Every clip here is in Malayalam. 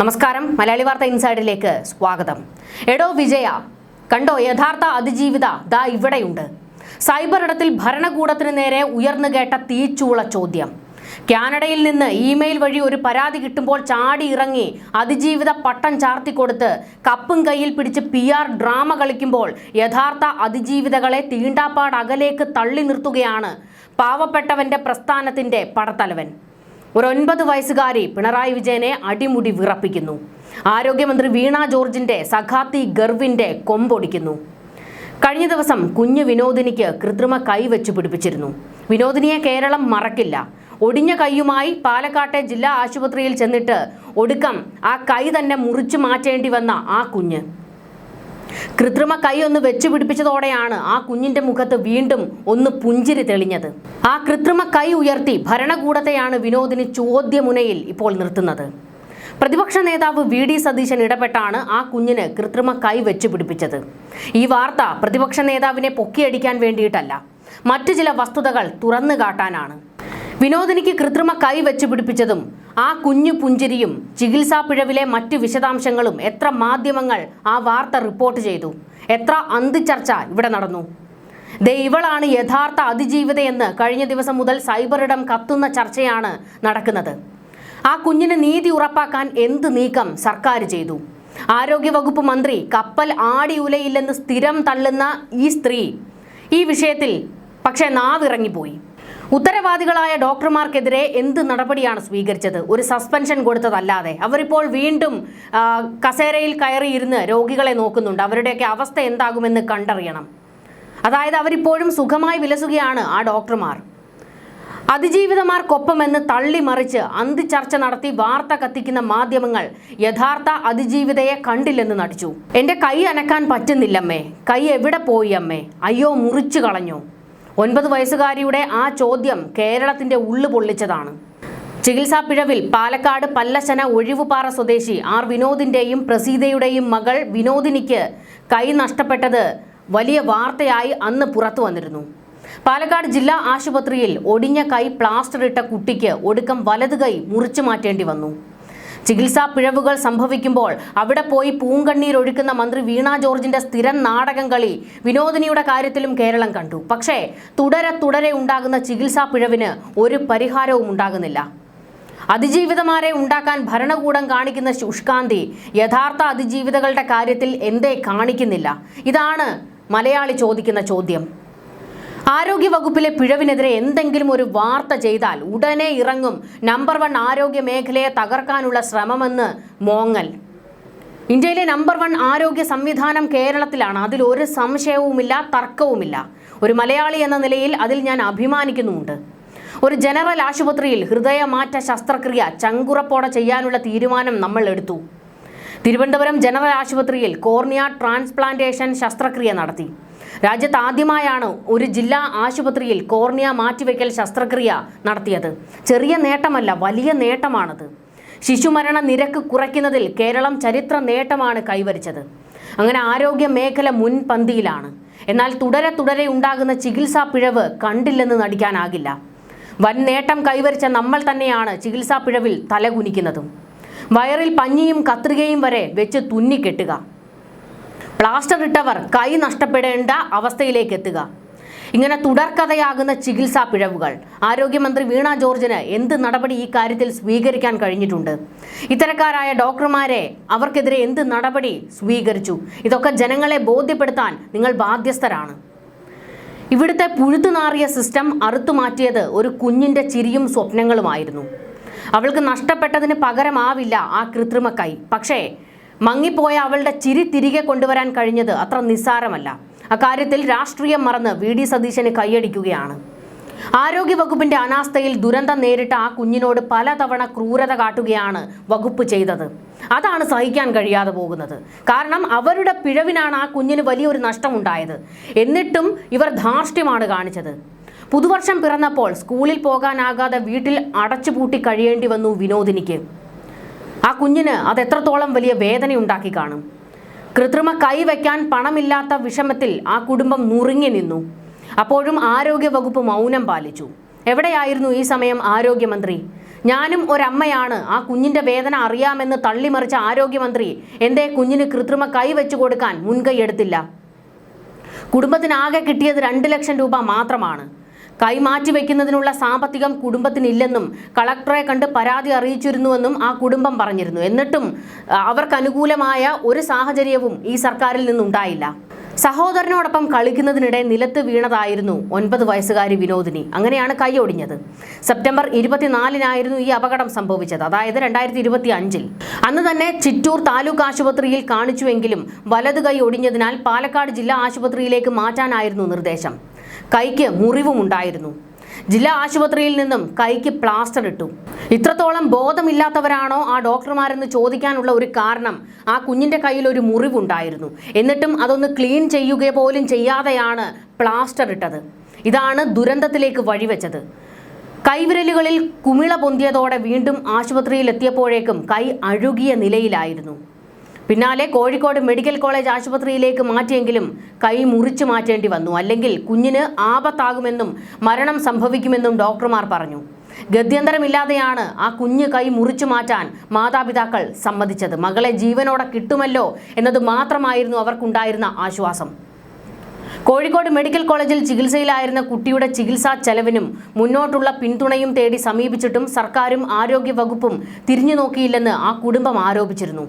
നമസ്കാരം. മലയാളി വാർത്ത ഇൻസൈഡിലേക്ക് സ്വാഗതം. എടോ വിജയ കണ്ടോ യഥാർത്ഥ അതിജീവിത? ദാ ഇവിടെയുണ്ട്. സൈബർ ഇടത്തിൽ ഭരണകൂടത്തിന് നേരെ ഉയർന്നു കേട്ട തീച്ചൂള ചോദ്യം. കാനഡയിൽ നിന്ന് ഇമെയിൽ വഴി ഒരു പരാതി കിട്ടുമ്പോൾ ചാടി ഇറങ്ങി അതിജീവിത പട്ടം ചാർത്തിക്കൊടുത്ത് കപ്പും കയ്യിൽ പിടിച്ച് പി ആർ ഡ്രാമ കളിക്കുമ്പോൾ യഥാർത്ഥ അതിജീവിതകളെ തീണ്ടാപ്പാട് അകലേക്ക് തള്ളി നിർത്തുകയാണ് പാവപ്പെട്ടവന്റെ പ്രസ്ഥാനത്തിന്റെ പടത്തലവൻ. ഒരു ഒൻപത് വയസ്സുകാരി പിണറായി വിജയനെ അടിമുടി വിറപ്പിക്കുന്നു. ആരോഗ്യമന്ത്രി വീണ ജോർജിന്റെ സഖാത്തി ഗർവിന്റെ കൊമ്പൊടിക്കുന്നു. കഴിഞ്ഞ ദിവസം കുഞ്ഞു വിനോദിനിക്ക് കൃത്രിമ കൈ വെച്ച് പിടിപ്പിച്ചിരുന്നു. വിനോദിനിയെ കേരളം മറക്കില്ല. ഒടിഞ്ഞ കൈയുമായി പാലക്കാട്ടെ ജില്ലാ ആശുപത്രിയിൽ ചെന്നിട്ട് ഒടുക്കം ആ കൈ തന്നെ മുറിച്ചു മാറ്റേണ്ടി വന്ന ആ കുഞ്ഞ്. കൃത്രിമ കൈ ഒന്ന് വെച്ചു പിടിപ്പിച്ചതോടെയാണ് ആ കുഞ്ഞിന്റെ മുഖത്ത് വീണ്ടും ഒന്ന് പുഞ്ചിരി തെളിഞ്ഞത്. ആ കൃത്രിമ കൈ ഉയർത്തി ഭരണകൂടത്തെയാണ് വിനോദിന് ചോദ്യമുനയിൽ ഇപ്പോൾ നിർത്തുന്നത്. പ്രതിപക്ഷ നേതാവ് വി ഡി സതീശൻ ഇടപെട്ടാണ് ആ കുഞ്ഞിന് കൃത്രിമ കൈ വെച്ചു പിടിപ്പിച്ചത്. ഈ വാർത്ത പ്രതിപക്ഷ നേതാവിനെ പൊക്കിയടിക്കാൻ വേണ്ടിയിട്ടല്ല മറ്റു ചില വസ്തുതകൾ തുറന്നു കാട്ടാനാണ്. വിനോദിനിക്ക് കൃത്രിമ കൈ വെച്ചു പിടിപ്പിച്ചതും ആ കുഞ്ഞു പുഞ്ചിരിയും ചികിത്സാ പിഴവിലെ മറ്റ് വിശദാംശങ്ങളും എത്ര മാധ്യമങ്ങൾ ആ വാർത്ത റിപ്പോർട്ട് ചെയ്തു? എത്ര അന്തിച്ചർച്ച ഇവിടെ നടന്നു? ദേ ഇവളാണ് യഥാർത്ഥ അതിജീവിതയെന്ന് കഴിഞ്ഞ ദിവസം മുതൽ സൈബറിടം കത്തുന്ന ചർച്ചയാണ് നടക്കുന്നത്. ആ കുഞ്ഞിന് നീതി ഉറപ്പാക്കാൻ എന്ത് നീക്കം സർക്കാർ ചെയ്തു? ആരോഗ്യവകുപ്പ് മന്ത്രി കപ്പൽ ആടി ഉലയില്ലെന്ന് സ്ഥിരം തള്ളുന്ന ഈ സ്ത്രീ ഈ വിഷയത്തിൽ പക്ഷേ നാവിറങ്ങിപ്പോയി. ഉത്തരവാദികളായ ഡോക്ടർമാർക്കെതിരെ എന്ത് നടപടിയാണ് സ്വീകരിച്ചത്? ഒരു സസ്പെൻഷൻ കൊടുത്തതല്ലാതെ. അവരിപ്പോൾ വീണ്ടും കസേരയിൽ കയറിയിരുന്ന് രോഗികളെ നോക്കുന്നുണ്ട്. അവരുടെയൊക്കെ അവസ്ഥ എന്താകുമെന്ന് കണ്ടറിയണം. അതായത് അവരിപ്പോഴും സുഖമായി വിലസുകയാണ് ആ ഡോക്ടർമാർ. അതിജീവിതമാർക്കൊപ്പമെന്ന് തള്ളിമറിച്ച് അന്തിച്ചർച്ച നടത്തി വാർത്ത കത്തിക്കുന്ന മാധ്യമങ്ങൾ യഥാർത്ഥ അതിജീവിതയെ കണ്ടില്ലെന്ന് നടിച്ചു. എന്റെ കൈ അനക്കാൻ പറ്റുന്നില്ലമ്മേ. കൈ എവിടെ പോയി അമ്മേ? അയ്യോ മുറിച്ചു കളഞ്ഞു. ഒൻപത് വയസ്സുകാരിയുടെ ആ ചോദ്യം കേരളത്തിന്റെ ഉള്ളു പൊള്ളിച്ചതാണ്. ചികിത്സാ പിഴവിൽ പാലക്കാട് പല്ലശന ഒഴിവുപാറ സ്വദേശി ആർ വിനോദിന്റെയും പ്രസീതയുടെയും മകൾ വിനോദിനിക്ക് കൈ നഷ്ടപ്പെട്ടത് വലിയ വാർത്തയായി അന്ന് പുറത്തു വന്നിരുന്നു. പാലക്കാട് ജില്ലാ ആശുപത്രിയിൽ ഒടിഞ്ഞ കൈ പ്ലാസ്റ്റർ ഇട്ട കുട്ടിക്ക് ഒടുക്കം വലതു കൈ മുറിച്ചു മാറ്റേണ്ടി വന്നു. ചികിത്സാ പിഴവുകൾ സംഭവിക്കുമ്പോൾ അവിടെ പോയി പൂങ്കണ്ണീരൊഴുക്കുന്ന മന്ത്രി വീണ ജോർജിന്റെ സ്ഥിരം നാടകം കളി വിനോദിനിയുടെ കാര്യത്തിലും കേരളം കണ്ടു. പക്ഷേ തുടരെ തുടരെ ഉണ്ടാകുന്ന ചികിത്സാ പിഴവിന് ഒരു പരിഹാരവും ഉണ്ടാകുന്നില്ല. അതിജീവിതമാരെ ഉണ്ടാക്കാൻ ഭരണകൂടം കാണിക്കുന്ന ശുഷ്കാന്തി യഥാർത്ഥ അതിജീവിതകളുടെ കാര്യത്തിൽ എന്തേ കാണിക്കുന്നില്ല. ഇതാണ് മലയാളി ചോദിക്കുന്ന ചോദ്യം. ആരോഗ്യ വകുപ്പിലെ പിഴവിനെതിരെ എന്തെങ്കിലും ഒരു വാർത്ത ചെയ്താൽ ഉടനെ ഇറങ്ങും. നമ്പർ വൺ ആരോഗ്യ മേഖലയെ തകർക്കാനുള്ള ശ്രമമെന്ന് മോങ്ങൽ. ഇന്ത്യയിലെ നമ്പർ വൺ ആരോഗ്യ സംവിധാനം കേരളത്തിലാണ്. അതിൽ ഒരു സംശയവുമില്ല തർക്കവുമില്ല. ഒരു മലയാളി എന്ന നിലയിൽ അതിൽ ഞാൻ അഭിമാനിക്കുന്നുമുണ്ട്. ഒരു ജനറൽ ആശുപത്രിയിൽ ഹൃദയമാറ്റ ശസ്ത്രക്രിയ ചങ്കുറപ്പോടെ ചെയ്യാനുള്ള തീരുമാനം നമ്മൾ എടുത്തു. തിരുവനന്തപുരം ജനറൽ ആശുപത്രിയിൽ കോർണിയ ട്രാൻസ്പ്ലാന്റേഷൻ ശസ്ത്രക്രിയ നടത്തി. രാജ്യത്ത് ആദ്യമായാണ് ഒരു ജില്ലാ ആശുപത്രിയിൽ കോർണിയ മാറ്റിവെക്കൽ ശസ്ത്രക്രിയ നടത്തിയത്. ചെറിയ നേട്ടമല്ല വലിയ നേട്ടമാണത്. ശിശുമരണ നിരക്ക് കുറയ്ക്കുന്നതിൽ കേരളം ചരിത്ര നേട്ടമാണ് കൈവരിച്ചത്. അങ്ങനെ ആരോഗ്യ മേഖല മുൻപന്തിയിലാണ് എന്നാൽ തുടരെ തുടരെ ഉണ്ടാകുന്ന ചികിത്സാ പിഴവ് കണ്ടില്ലെന്ന് നടിക്കാനാകില്ല. വൻ നേട്ടം കൈവരിച്ച നമ്മൾ തന്നെയാണ് ചികിത്സാ പിഴവിൽ തലകുനിക്കുന്നതും. വയറിൽ പഞ്ഞിയും കത്രികയും വരെ വെച്ച് തുന്നിക്കെട്ടുക. പ്ലാസ്റ്റർ ഇട്ടവർ കൈ നഷ്ടപ്പെടേണ്ട അവസ്ഥയിലേക്ക് എത്തുക. ഇങ്ങനെ തുടർക്കഥയാകുന്ന ചികിത്സാ പിഴവുകൾ. ആരോഗ്യമന്ത്രി വീണ ജോർജിന് എന്ത് നടപടി ഈ കാര്യത്തിൽ സ്വീകരിക്കാൻ കഴിഞ്ഞിട്ടുണ്ട്? ഇത്തരക്കാരായ ഡോക്ടർമാരെ അവർക്കെതിരെ എന്ത് നടപടി സ്വീകരിച്ചു? ഇതൊക്കെ ജനങ്ങളെ ബോധ്യപ്പെടുത്താൻ നിങ്ങൾ ബാധ്യസ്ഥരാണ്. ഇവിടുത്തെ പുഴുത്തുനാറിയ സിസ്റ്റം അറുത്തുമാറ്റിയത് ഒരു കുഞ്ഞിന്റെ ചിരിയും സ്വപ്നങ്ങളുമായിരുന്നു. അവൾക്ക് നഷ്ടപ്പെട്ടതിന് പകരമാവില്ല ആ കൃത്രിമ കൈ. പക്ഷേ മങ്ങിപ്പോയ അവളുടെ ചിരി തിരികെ കൊണ്ടുവരാൻ കഴിഞ്ഞത് അത്ര നിസ്സാരമല്ല. അക്കാര്യത്തിൽ രാഷ്ട്രീയം മറന്ന് വി. ഡി. സതീശന് കൈയടിക്കുകയാണ്. ആരോഗ്യവകുപ്പിന്റെ അനാസ്ഥയിൽ ദുരന്തം നേരിട്ട ആ കുഞ്ഞിനോട് പലതവണ ക്രൂരത കാട്ടുകയാണ് വകുപ്പ് ചെയ്തത്. അതാണ് സഹിക്കാൻ കഴിയാതെ പോകുന്നത്. കാരണം അവരുടെ പിഴവിനാണ് ആ കുഞ്ഞിന് വലിയൊരു നഷ്ടമുണ്ടായത്. എന്നിട്ടും ഇവർ ധാർഷ്ട്യമാണ് കാണിച്ചത്. പുതുവർഷം പിറന്നപ്പോൾ സ്കൂളിൽ പോകാനാകാതെ വീട്ടിൽ അടച്ചുപൂട്ടി കഴിയേണ്ടി വന്നു വിനോദിനിക്ക്. ആ കുഞ്ഞിന് അത് എത്രത്തോളം വലിയ വേദന ഉണ്ടാക്കി കാണും? കൃത്രിമ കൈവയ്ക്കാൻ പണമില്ലാത്ത വിഷമത്തിൽ ആ കുടുംബം നുറുങ്ങി നിന്നു. അപ്പോഴും ആരോഗ്യ വകുപ്പ് മൗനം പാലിച്ചു. എവിടെയായിരുന്നു ഈ സമയം ആരോഗ്യമന്ത്രി? ഞാനും ഒരമ്മയാണ്. ആ കുഞ്ഞിന്റെ വേദന അറിയാമെന്ന് തള്ളിമറിച്ച ആരോഗ്യമന്ത്രി എന്തേ കുഞ്ഞിന് കൃത്രിമ കൈ വെച്ചു കൊടുക്കാൻ മുൻകൈ എടുത്തില്ല? കുടുംബത്തിനാകെ കിട്ടിയത് രണ്ട് ലക്ഷം രൂപ മാത്രമാണ്. കൈ മാറ്റിവെക്കുന്നതിനുള്ള സാമ്പത്തികം കുടുംബത്തിനില്ലെന്നും കളക്ടറെ കണ്ട് പരാതി അറിയിച്ചിരുന്നുവെന്നും ആ കുടുംബം പറഞ്ഞിരുന്നു. എന്നിട്ടും അവർക്ക് അനുകൂലമായ ഒരു സാഹചര്യവും ഈ സർക്കാരിൽ നിന്നുണ്ടായില്ല. സഹോദരനോടൊപ്പം കളിക്കുന്നതിനിടെ നിലത്ത് വീണതായിരുന്നു ഒൻപത് വയസ്സുകാരി വിനോദിനി. അങ്ങനെയാണ് കൈ ഒടിഞ്ഞത്. സെപ്റ്റംബർ ഇരുപത്തിനാലിനായിരുന്നു ഈ അപകടം സംഭവിച്ചത്. അതായത് രണ്ടായിരത്തി ഇരുപത്തി അഞ്ചിൽ അന്ന് തന്നെ ചിറ്റൂർ താലൂക്ക് ആശുപത്രിയിൽ കാണിച്ചുവെങ്കിലും വലത് കൈ ഒടിഞ്ഞതിനാൽ പാലക്കാട് ജില്ലാ ആശുപത്രിയിലേക്ക് മാറ്റാനായിരുന്നു നിർദ്ദേശം. കൈക്ക് മുറിവുമുണ്ടായിരുന്നു. ജില്ലാ ആശുപത്രിയിൽ നിന്നും കൈക്ക് പ്ലാസ്റ്റർ ഇട്ടു. ഇത്രത്തോളം ബോധമില്ലാത്തവരാണോ ആ ഡോക്ടർമാരെന്ന് ചോദിക്കാനുള്ള ഒരു കാരണം ആ കുഞ്ഞിന്റെ കയ്യിൽ ഒരു മുറിവുണ്ടായിരുന്നു. എന്നിട്ടും അതൊന്ന് ക്ലീൻ ചെയ്യുക പോലും ചെയ്യാതെയാണ് പ്ലാസ്റ്റർ ഇട്ടത്. ഇതാണ് ദുരന്തത്തിലേക്ക് വഴിവെച്ചത്. കൈവിരലുകളിൽ കുമിള പൊന്തിയതോടെ വീണ്ടും ആശുപത്രിയിൽ എത്തിയപ്പോഴേക്കും കൈ അഴുകിയ നിലയിലായിരുന്നു. പിന്നാലെ കോഴിക്കോട് മെഡിക്കൽ കോളേജ് ആശുപത്രിയിലേക്ക് മാറ്റിയെങ്കിലും കൈ മുറിച്ചു മാറ്റേണ്ടി വന്നു. അല്ലെങ്കിൽ കുഞ്ഞിന് ആപത്താകുമെന്നും മരണം സംഭവിക്കുമെന്നും ഡോക്ടർമാർ പറഞ്ഞു. ഗത്യന്തരമില്ലാതെയാണ് ആ കുഞ്ഞ് കൈ മുറിച്ചു മാറ്റാൻ മാതാപിതാക്കൾ സമ്മതിച്ചത്. മകളെ ജീവനോടെ കിട്ടുമല്ലോ എന്നത് മാത്രമായിരുന്നു അവർക്കുണ്ടായിരുന്ന ആശ്വാസം. കോഴിക്കോട് മെഡിക്കൽ കോളേജിൽ ചികിത്സയിലായിരുന്ന കുട്ടിയുടെ ചികിത്സാ ചെലവിനും മുന്നോട്ടുള്ള പിന്തുണയും തേടി സമീപിച്ചിട്ടും സർക്കാരും ആരോഗ്യവകുപ്പും തിരിഞ്ഞു നോക്കിയില്ലെന്ന് ആ കുടുംബം ആരോപിച്ചിരുന്നു.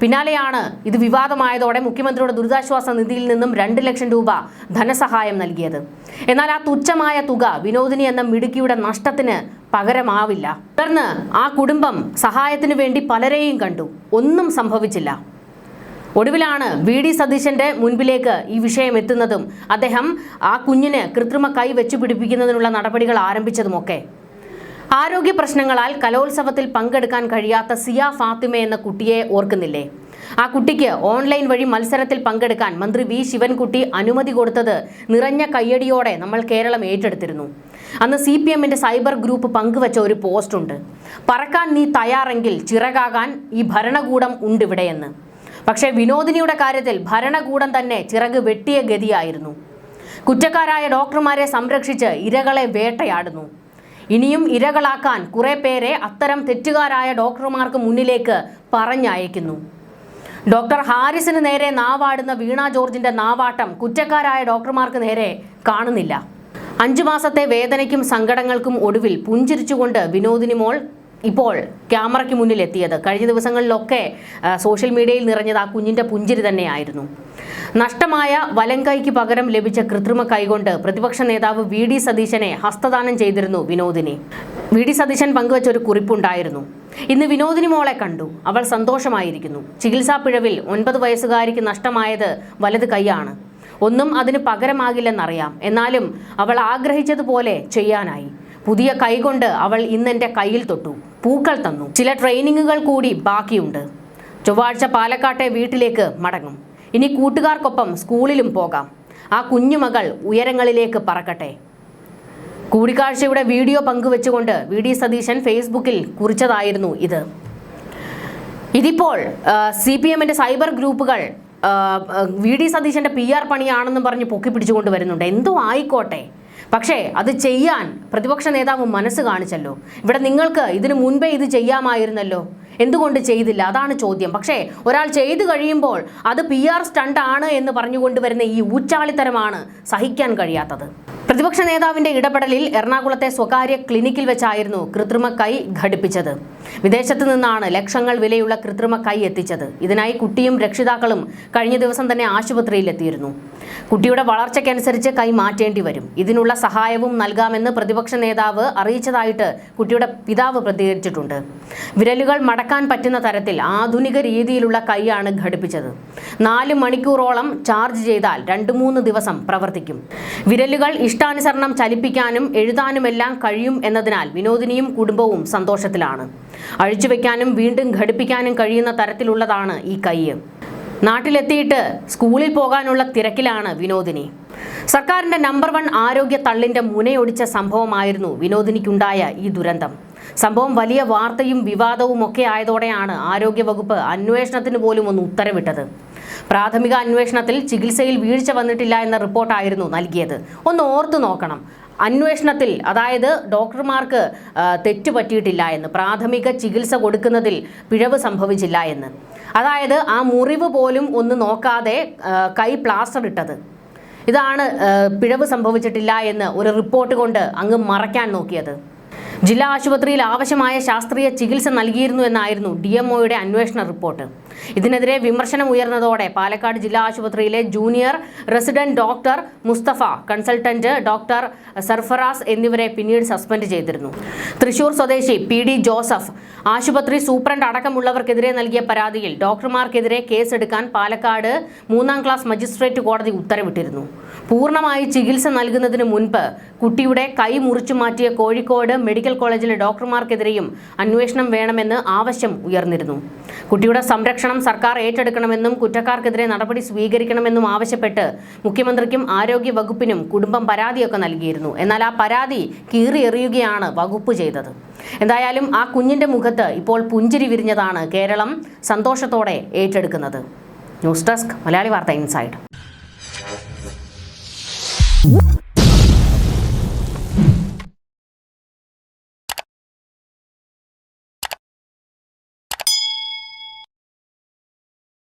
പിന്നാലെയാണ് ഇത് വിവാദമായതോടെ മുഖ്യമന്ത്രിയുടെ ദുരിതാശ്വാസ നിധിയിൽ നിന്നും രണ്ട് ലക്ഷം രൂപ ധനസഹായം നൽകിയത്. എന്നാൽ ആ തുച്ഛമായ തുക വിനോദിനി എന്ന മിടുക്കിയുടെ നഷ്ടത്തിന് പകരമാവില്ല. തുടർന്ന് ആ കുടുംബം സഹായത്തിനു വേണ്ടി പലരെയും കണ്ടു. ഒന്നും സംഭവിച്ചില്ല. ഒടുവിലാണ് വി. ഡി. സതീശന്റെ മുൻപിലേക്ക് ഈ വിഷയം എത്തുന്നതും അദ്ദേഹം ആ കുഞ്ഞിന് കൃത്രിമ കൈ വെച്ചു പിടിപ്പിക്കുന്നതിനുള്ള നടപടികൾ ആരംഭിച്ചതുമൊക്കെ. ആരോഗ്യ പ്രശ്നങ്ങളാൽ കലോത്സവത്തിൽ പങ്കെടുക്കാൻ കഴിയാത്ത സിയ ഫാത്തിമ എന്ന കുട്ടിയെ ഓർക്കുന്നില്ലേ? ആ കുട്ടിക്ക് ഓൺലൈൻ വഴി മത്സരത്തിൽ പങ്കെടുക്കാൻ മന്ത്രി വി. ശിവൻകുട്ടി അനുമതി കൊടുത്തത് നിറഞ്ഞ കയ്യടിയോടെ നമ്മൾ കേരളം ഏറ്റെടുത്തിരുന്നു. അന്ന് സി പി എമ്മിന്റെ സൈബർ ഗ്രൂപ്പ് പങ്കുവച്ച ഒരു പോസ്റ്റുണ്ട് പറക്കാൻ നീ തയ്യാറെങ്കിൽ ചിറകാകാൻ ഈ ഭരണകൂടം ഉണ്ടിവിടെയെന്ന്. പക്ഷേ വിനോദിനിയുടെ കാര്യത്തിൽ ഭരണകൂടം തന്നെ ചിറക് വെട്ടിയ ഗതിയായിരുന്നു. കുറ്റക്കാരായ ഡോക്ടർമാരെ സംരക്ഷിച്ച് ഇരകളെ വേട്ടയാടുന്നു. ഇനിയും ഇരകളാക്കാൻ കുറേ പേരെ അത്തരം തെറ്റുകാരായ ഡോക്ടർമാർക്ക് മുന്നിലേക്ക് പറഞ്ഞയക്കുന്നു. ഡോക്ടർ ഹാരിസിന് നേരെ നാവാടുന്ന വീണ ജോർജിന്റെ നാവാട്ടം കുറ്റക്കാരായ ഡോക്ടർമാർക്ക് നേരെ കാണുന്നില്ല. അഞ്ചു മാസത്തെ വേദനയ്ക്കും സങ്കടങ്ങൾക്കും ഒടുവിൽ പുഞ്ചിരിച്ചുകൊണ്ട് വിനോദിനി മോൾ ഇപ്പോൾ ക്യാമറയ്ക്ക് മുന്നിൽ എത്തിയത് കഴിഞ്ഞ ദിവസങ്ങളിലൊക്കെ സോഷ്യൽ മീഡിയയിൽ നിറഞ്ഞത് ആ കുഞ്ഞിന്റെ പുഞ്ചിരി തന്നെയായിരുന്നു. നഷ്ടമായ വലങ്കൈക്ക് പകരം ലഭിച്ച കൃത്രിമ കൈകൊണ്ട് പ്രതിപക്ഷ നേതാവ് വി ഡി സതീശനെ ഹസ്തദാനം ചെയ്തിരുന്നു വിനോദിനി. വി ഡി സതീശൻ പങ്കുവച്ച ഒരു കുറിപ്പുണ്ടായിരുന്നു. ഇന്ന് വിനോദിനി മോളെ കണ്ടു. അവൾ സന്തോഷമായിരിക്കുന്നു. ചികിത്സാ പിഴവിൽ ഒൻപത് വയസ്സുകാരിക്ക് നഷ്ടമായത് വലത് കൈയാണ്. ഒന്നും അതിന് പകരമാകില്ലെന്നറിയാം. എന്നാലും അവൾ ആഗ്രഹിച്ചതുപോലെ ചെയ്യാനായി. പുതിയ കൈകൊണ്ട് അവൾ ഇന്നെന്റെ കയ്യിൽ തൊട്ടു. പൂക്കൾ തന്നു. ചില ട്രെയിനിങ്ങുകൾ കൂടി ബാക്കിയുണ്ട്. ചൊവ്വാഴ്ച പാലക്കാട്ടെ വീട്ടിലേക്ക് മടങ്ങും. ഇനി കൂട്ടുകാർക്കൊപ്പം സ്കൂളിലും പോകാം. ആ കുഞ്ഞുമകൾ ഉയരങ്ങളിലേക്ക് പറക്കട്ടെ. കൂടിക്കാഴ്ചയുടെ വീഡിയോ പങ്കുവെച്ചുകൊണ്ട് വി ഡി സതീശൻ ഫേസ്ബുക്കിൽ കുറിച്ചതായിരുന്നു ഇത്. ഇതിപ്പോൾ സി പി എമ്മിന്റെ സൈബർ ഗ്രൂപ്പുകൾ വി ഡി സതീശന്റെ പി ആർ പണിയാണെന്നും പറഞ്ഞ് പൊക്കി പിടിച്ചുകൊണ്ട് വരുന്നുണ്ട്. എന്തോ ആയിക്കോട്ടെ. പക്ഷേ അത് ചെയ്യാൻ പ്രതിപക്ഷ നേതാവ് മനസ്സ് കാണിച്ചല്ലോ. ഇവിടെ നിങ്ങൾക്ക് ഇതിനു മുൻപേ ഇത് ചെയ്യാമായിരുന്നല്ലോ. എന്തുകൊണ്ട് ചെയ്തില്ല? അതാണ് ചോദ്യം. പക്ഷേ ഒരാൾ ചെയ്തു കഴിയുമ്പോൾ അത് പി ആർ സ്റ്റണ്ട് ആണ് എന്ന് പറഞ്ഞുകൊണ്ട് വരുന്ന ഈ ഊച്ചാളിത്തരമാണ് സഹിക്കാൻ കഴിയാത്തത്. പ്രതിപക്ഷ നേതാവിന്റെ ഇടപെടലിൽ എറണാകുളത്തെ സ്വകാര്യ ക്ലിനിക്കിൽ വെച്ചായിരുന്നു കൃത്രിമ കൈ ഘടിപ്പിച്ചത്. വിദേശത്ത് നിന്നാണ് ലക്ഷങ്ങൾ വിലയുള്ള കൃത്രിമ കൈ എത്തിച്ചത്. ഇതിനായി കുട്ടിയും രക്ഷിതാക്കളും കഴിഞ്ഞ ദിവസം തന്നെ ആശുപത്രിയിൽ എത്തിയിരുന്നു കുട്ടിയുടെ വളർച്ചയ്ക്കനുസരിച്ച് കൈ മാറ്റേണ്ടി വരും. ഇതിനുള്ള സഹായവും നൽകാമെന്ന് പ്രതിപക്ഷ നേതാവ് അറിയിച്ചതായിട്ട് കുട്ടിയുടെ പിതാവ് പ്രതികരിച്ചിട്ടുണ്ട്. വിരലുകൾ മടക്കാൻ പറ്റുന്ന തരത്തിൽ ആധുനിക രീതിയിലുള്ള കൈയാണ് ഘടിപ്പിച്ചത്. നാല് മണിക്കൂറോളം ചാർജ് ചെയ്താൽ രണ്ട് മൂന്ന് ദിവസം പ്രവർത്തിക്കും. വിരലുകൾ ഇഷ്ടാനുസരണം ചലിപ്പിക്കാനും എഴുതാനുമെല്ലാം കഴിയും എന്നതിനാൽ വിനോദിനിയും കുടുംബവും സന്തോഷത്തിലാണ്. അഴിച്ചുവെക്കാനും വീണ്ടും ഘടിപ്പിക്കാനും കഴിയുന്ന തരത്തിലുള്ളതാണ് ഈ കയ്യ്. നാട്ടിലെത്തിയിട്ട് സ്കൂളിൽ പോകാനുള്ള തിരക്കിലാണ് വിനോദിനി. സർക്കാരിന്റെ നമ്പർ വൺ ആരോഗ്യ തള്ളിന്റെ മുനയൊടിച്ച സംഭവമായിരുന്നു വിനോദിനിക്കുണ്ടായ ഈ ദുരന്തം. സംഭവം വലിയ വാർത്തയും വിവാദവും ഒക്കെ ആയതോടെയാണ് ആരോഗ്യവകുപ്പ് അന്വേഷണത്തിന് പോലും ഒന്ന് ഉത്തരവിട്ടത്. പ്രാഥമിക അന്വേഷണത്തിൽ ചികിത്സയിൽ വീഴ്ച വന്നിട്ടില്ല എന്ന റിപ്പോർട്ടായിരുന്നു നൽകിയത്. ഒന്ന് ഓർത്തു നോക്കണം. അന്വേഷണത്തിൽ അതായത് ഡോക്ടർമാർക്ക് തെറ്റ് പറ്റിയിട്ടില്ല എന്ന് പ്രാഥമിക ചികിത്സ കൊടുക്കുന്നതിൽ പിഴവ് സംഭവിച്ചില്ല എന്ന്. അതായത് ആ മുറിവ് പോലും ഒന്ന് നോക്കാതെ കൈ പ്ലാസ്റ്റർ ഇട്ടത്. ഇതാണ് പിഴവ് സംഭവിച്ചിട്ടില്ല എന്ന് ഒരു റിപ്പോർട്ട് കൊണ്ട് അങ്ങ് മറയ്ക്കാൻ നോക്കിയത്. ജില്ലാ ആശുപത്രിയിൽ ആവശ്യമായ ശാസ്ത്രീയ ചികിത്സ നൽകിയിരുന്നു എന്നായിരുന്നു ഡി എം ഒയുടെ അന്വേഷണ റിപ്പോർട്ട്. ഇതിനെതിരെ വിമർശനം ഉയർന്നതോടെ പാലക്കാട് ജില്ലാ ആശുപത്രിയിലെ junior resident doctor Mustafa consultant doctor Sarfaraz എന്നിവരെ പിന്നീട് സസ്പെൻഡ് ചെയ്തിരുന്നു. തൃശൂർ സ്വദേശി പി ഡി ജോസഫ് ആശുപത്രി സൂപ്രണ്ട് അടക്കമുള്ളവർക്കെതിരെ നൽകിയ പരാതിയിൽ ഡോക്ടർമാർക്കെതിരെ കേസെടുക്കാൻ പാലക്കാട് മൂന്നാം ക്ലാസ് മജിസ്ട്രേറ്റ് കോടതി ഉത്തരവിട്ടിരുന്നു. പൂർണമായി ചികിത്സ നൽകുന്നതിന് മുൻപ് കുട്ടിയുടെ കൈ മുറിച്ചു മാറ്റിയ കോഴിക്കോട് കോളേജിലെ ഡോക്ടർമാർക്കെതിരെയും അന്വേഷണം വേണമെന്ന് ആവശ്യം ഉയർന്നിരുന്നു. കുട്ടിയുടെ സംരക്ഷണം സർക്കാർ ഏറ്റെടുക്കണമെന്നും കുറ്റക്കാർക്കെതിരെ നടപടി സ്വീകരിക്കണമെന്നും ആവശ്യപ്പെട്ട് മുഖ്യമന്ത്രിക്കും ആരോഗ്യ വകുപ്പിനും കുടുംബം പരാതിയൊക്കെ നൽകിയിരുന്നു. എന്നാൽ ആ പരാതി കീറിയെറിയുകയാണ് വകുപ്പ് ചെയ്തത്. എന്തായാലും ആ കുഞ്ഞിന്റെ മുഖത്ത് ഇപ്പോൾ പുഞ്ചിരി വിരിഞ്ഞതാണ് കേരളം സന്തോഷത്തോടെ ഏറ്റെടുക്കുന്നത്. ന്യൂസ് ഡെസ്ക് മലയാളി വാർത്ത ഇൻസൈഡ്.